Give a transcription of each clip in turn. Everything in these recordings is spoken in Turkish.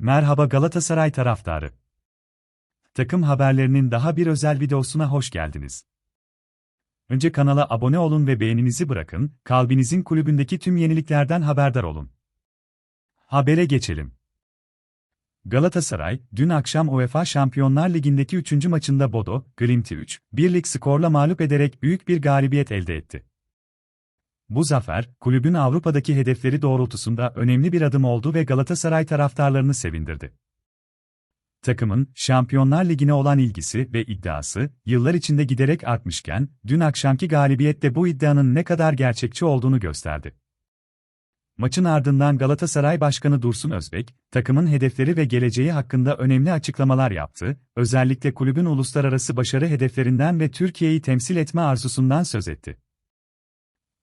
Merhaba Galatasaray taraftarı. Takım haberlerinin daha bir özel videosuna hoş geldiniz. Önce kanala abone olun ve beğeninizi bırakın, kalbinizin kulübündeki tüm yeniliklerden haberdar olun. Habere geçelim. Galatasaray, dün akşam UEFA Şampiyonlar Ligi'ndeki 3. maçında Bodo, Glimt'i 3-1'lik skorla mağlup ederek büyük bir galibiyet elde etti. Bu zafer, kulübün Avrupa'daki hedefleri doğrultusunda önemli bir adım oldu ve Galatasaray taraftarlarını sevindirdi. Takımın, Şampiyonlar Ligi'ne olan ilgisi ve iddiası, yıllar içinde giderek artmışken, dün akşamki galibiyet de bu iddianın ne kadar gerçekçi olduğunu gösterdi. Maçın ardından Galatasaray Başkanı Dursun Özbek, takımın hedefleri ve geleceği hakkında önemli açıklamalar yaptı, özellikle kulübün uluslararası başarı hedeflerinden ve Türkiye'yi temsil etme arzusundan söz etti.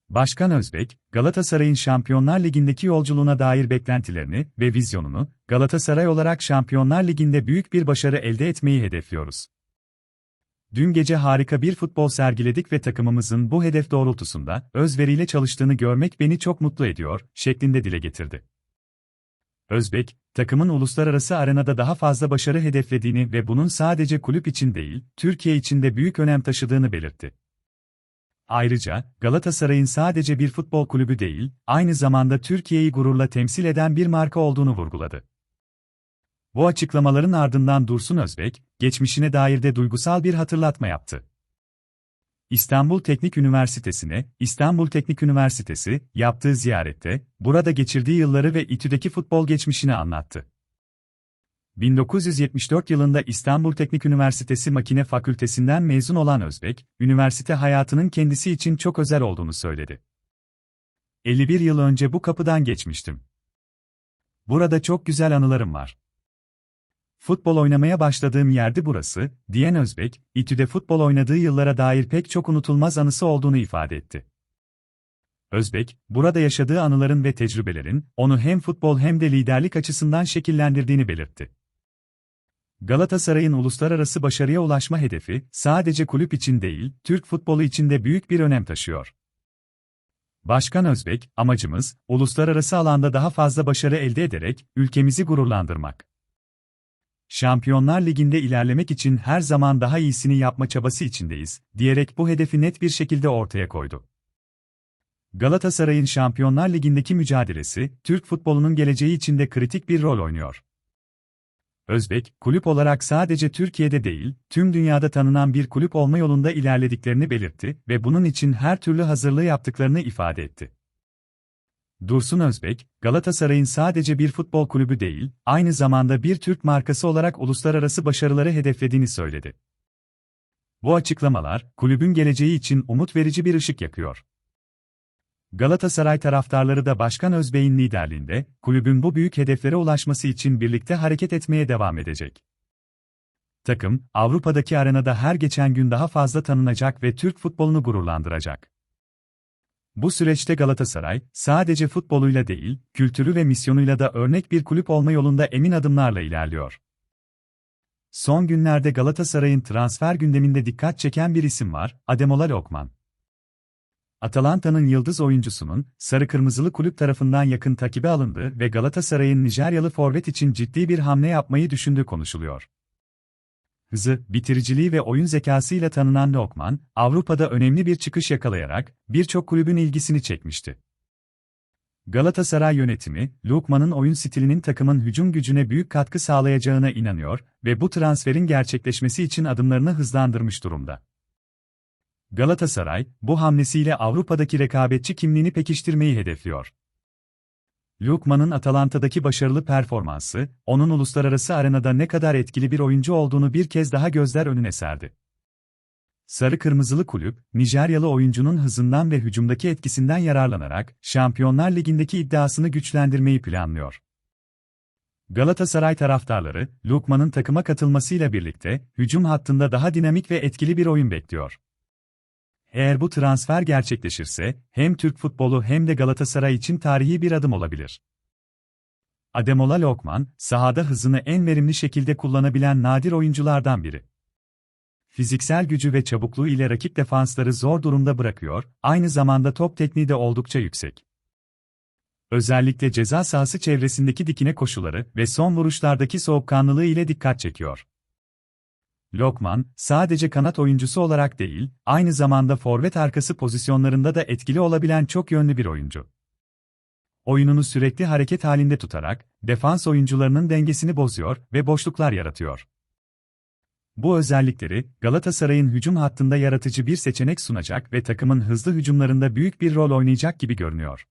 Başkan Özbek, Galatasaray'ın Şampiyonlar Ligi'ndeki yolculuğuna dair beklentilerini ve vizyonunu, Galatasaray olarak Şampiyonlar Ligi'nde büyük bir başarı elde etmeyi hedefliyoruz. Dün gece harika bir futbol sergiledik ve takımımızın bu hedef doğrultusunda özveriyle çalıştığını görmek beni çok mutlu ediyor, şeklinde dile getirdi. Özbek, takımın uluslararası arenada daha fazla başarı hedeflediğini ve bunun sadece kulüp için değil, Türkiye için de büyük önem taşıdığını belirtti. Ayrıca, Galatasaray'ın sadece bir futbol kulübü değil, aynı zamanda Türkiye'yi gururla temsil eden bir marka olduğunu vurguladı. Bu açıklamaların ardından Dursun Özbek, geçmişine dair de duygusal bir hatırlatma yaptı. İstanbul Teknik Üniversitesi'ne, İstanbul Teknik Üniversitesi, yaptığı ziyarette, burada geçirdiği yılları ve İTÜ'deki futbol geçmişini anlattı. 1974 yılında İstanbul Teknik Üniversitesi Makine Fakültesinden mezun olan Özbek, üniversite hayatının kendisi için çok özel olduğunu söyledi. 51 yıl önce bu kapıdan geçmiştim. Burada çok güzel anılarım var. Futbol oynamaya başladığım yerdi burası, diyen Özbek, İTÜ'de futbol oynadığı yıllara dair pek çok unutulmaz anısı olduğunu ifade etti. Özbek, burada yaşadığı anıların ve tecrübelerin, onu hem futbol hem de liderlik açısından şekillendirdiğini belirtti. Galatasaray'ın uluslararası başarıya ulaşma hedefi, sadece kulüp için değil, Türk futbolu için de büyük bir önem taşıyor. Başkan Özbek, amacımız, uluslararası alanda daha fazla başarı elde ederek, ülkemizi gururlandırmak. Şampiyonlar Ligi'nde ilerlemek için her zaman daha iyisini yapma çabası içindeyiz, diyerek bu hedefi net bir şekilde ortaya koydu. Galatasaray'ın Şampiyonlar Ligi'ndeki mücadelesi, Türk futbolunun geleceği için de kritik bir rol oynuyor. Özbek, kulüp olarak sadece Türkiye'de değil, tüm dünyada tanınan bir kulüp olma yolunda ilerlediklerini belirtti ve bunun için her türlü hazırlığı yaptıklarını ifade etti. Dursun Özbek, Galatasaray'ın sadece bir futbol kulübü değil, aynı zamanda bir Türk markası olarak uluslararası başarıları hedeflediğini söyledi. Bu açıklamalar, kulübün geleceği için umut verici bir ışık yakıyor. Galatasaray taraftarları da Başkan Özbey'in liderliğinde, kulübün bu büyük hedeflere ulaşması için birlikte hareket etmeye devam edecek. Takım, Avrupa'daki arenada her geçen gün daha fazla tanınacak ve Türk futbolunu gururlandıracak. Bu süreçte Galatasaray, sadece futboluyla değil, kültürü ve misyonuyla da örnek bir kulüp olma yolunda emin adımlarla ilerliyor. Son günlerde Galatasaray'ın transfer gündeminde dikkat çeken bir isim var, Ademola Lokman. Atalanta'nın yıldız oyuncusunun, sarı-kırmızılı kulüp tarafından yakın takibe alındığı ve Galatasaray'ın Nijeryalı forvet için ciddi bir hamle yapmayı düşündüğü konuşuluyor. Hızı, bitiriciliği ve oyun zekasıyla tanınan Lokman, Avrupa'da önemli bir çıkış yakalayarak, birçok kulübün ilgisini çekmişti. Galatasaray yönetimi, Lokman'ın oyun stilinin takımın hücum gücüne büyük katkı sağlayacağına inanıyor ve bu transferin gerçekleşmesi için adımlarını hızlandırmış durumda. Galatasaray, bu hamlesiyle Avrupa'daki rekabetçi kimliğini pekiştirmeyi hedefliyor. Lukman'ın Atalanta'daki başarılı performansı, onun uluslararası arenada ne kadar etkili bir oyuncu olduğunu bir kez daha gözler önüne serdi. Sarı Kırmızılı kulüp, Nijeryalı oyuncunun hızından ve hücumdaki etkisinden yararlanarak Şampiyonlar Ligi'ndeki iddiasını güçlendirmeyi planlıyor. Galatasaray taraftarları, Lukman'ın takıma katılmasıyla birlikte hücum hattında daha dinamik ve etkili bir oyun bekliyor. Eğer bu transfer gerçekleşirse, hem Türk futbolu hem de Galatasaray için tarihi bir adım olabilir. Ademola Lokman, sahada hızını en verimli şekilde kullanabilen nadir oyunculardan biri. Fiziksel gücü ve çabukluğu ile rakip defansları zor durumda bırakıyor, aynı zamanda top tekniği de oldukça yüksek. Özellikle ceza sahası çevresindeki dikine koşuları ve son vuruşlardaki soğukkanlılığı ile dikkat çekiyor. Lokman, sadece kanat oyuncusu olarak değil, aynı zamanda forvet arkası pozisyonlarında da etkili olabilen çok yönlü bir oyuncu. Oyununu sürekli hareket halinde tutarak, defans oyuncularının dengesini bozuyor ve boşluklar yaratıyor. Bu özellikleri, Galatasaray'ın hücum hattında yaratıcı bir seçenek sunacak ve takımın hızlı hücumlarında büyük bir rol oynayacak gibi görünüyor.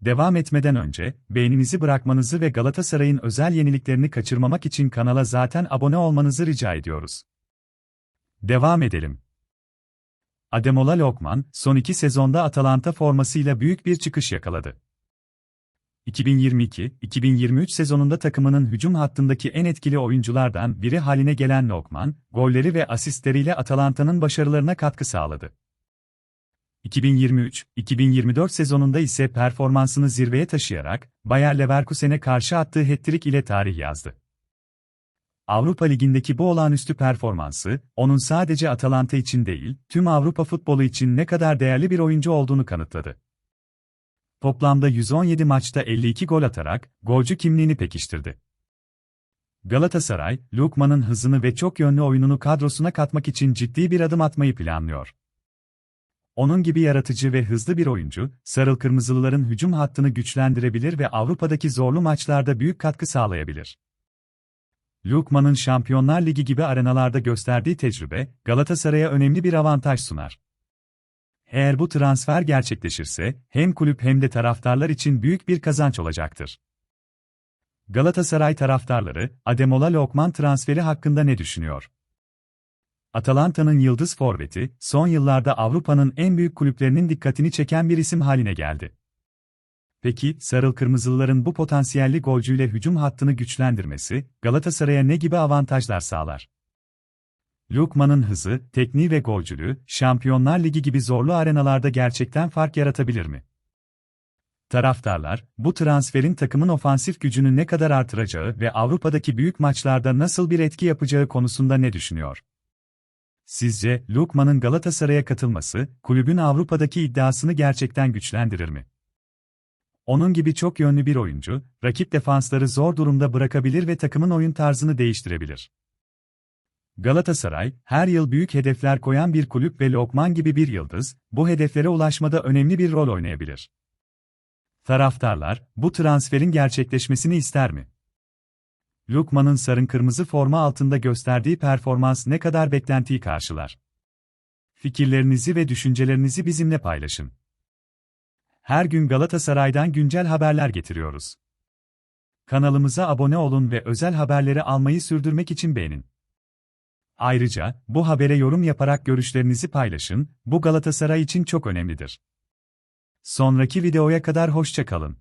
Devam etmeden önce, beğeninizi bırakmanızı ve Galatasaray'ın özel yeniliklerini kaçırmamak için kanala zaten abone olmanızı rica ediyoruz. Devam edelim. Ademola Lokman, son iki sezonda Atalanta formasıyla büyük bir çıkış yakaladı. 2022-2023 sezonunda takımının hücum hattındaki en etkili oyunculardan biri haline gelen Lokman, golleri ve asistleriyle Atalanta'nın başarılarına katkı sağladı. 2023-2024 sezonunda ise performansını zirveye taşıyarak Bayer Leverkusen'e karşı attığı hat-trick ile tarih yazdı. Avrupa Ligi'ndeki bu olağanüstü performansı, onun sadece Atalanta için değil, tüm Avrupa futbolu için ne kadar değerli bir oyuncu olduğunu kanıtladı. Toplamda 117 maçta 52 gol atarak, golcü kimliğini pekiştirdi. Galatasaray, Lukman'ın hızını ve çok yönlü oyununu kadrosuna katmak için ciddi bir adım atmayı planlıyor. Onun gibi yaratıcı ve hızlı bir oyuncu, Sarıl Kırmızılıların hücum hattını güçlendirebilir ve Avrupa'daki zorlu maçlarda büyük katkı sağlayabilir. Lukman'ın Şampiyonlar Ligi gibi arenalarda gösterdiği tecrübe, Galatasaray'a önemli bir avantaj sunar. Eğer bu transfer gerçekleşirse, hem kulüp hem de taraftarlar için büyük bir kazanç olacaktır. Galatasaray taraftarları, Ademola Lokman transferi hakkında ne düşünüyor? Atalanta'nın yıldız forveti, son yıllarda Avrupa'nın en büyük kulüplerinin dikkatini çeken bir isim haline geldi. Peki, Sarıl Kırmızılıların bu potansiyelli golcüyle hücum hattını güçlendirmesi, Galatasaray'a ne gibi avantajlar sağlar? Lukman'ın hızı, tekniği ve golcülüğü, Şampiyonlar Ligi gibi zorlu arenalarda gerçekten fark yaratabilir mi? Taraftarlar, bu transferin takımın ofansif gücünü ne kadar artıracağı ve Avrupa'daki büyük maçlarda nasıl bir etki yapacağı konusunda ne düşünüyor? Sizce Lukman'ın Galatasaray'a katılması, kulübün Avrupa'daki iddiasını gerçekten güçlendirir mi? Onun gibi çok yönlü bir oyuncu, rakip defansları zor durumda bırakabilir ve takımın oyun tarzını değiştirebilir. Galatasaray, her yıl büyük hedefler koyan bir kulüp ve Lokman gibi bir yıldız, bu hedeflere ulaşmada önemli bir rol oynayabilir. Taraftarlar, bu transferin gerçekleşmesini ister mi? Lukman'ın sarın kırmızı forma altında gösterdiği performans ne kadar beklentiyi karşılar? Fikirlerinizi ve düşüncelerinizi bizimle paylaşın. Her gün Galatasaray'dan güncel haberler getiriyoruz. Kanalımıza abone olun ve özel haberleri almayı sürdürmek için beğenin. Ayrıca, bu habere yorum yaparak görüşlerinizi paylaşın, bu Galatasaray için çok önemlidir. Sonraki videoya kadar hoşça kalın.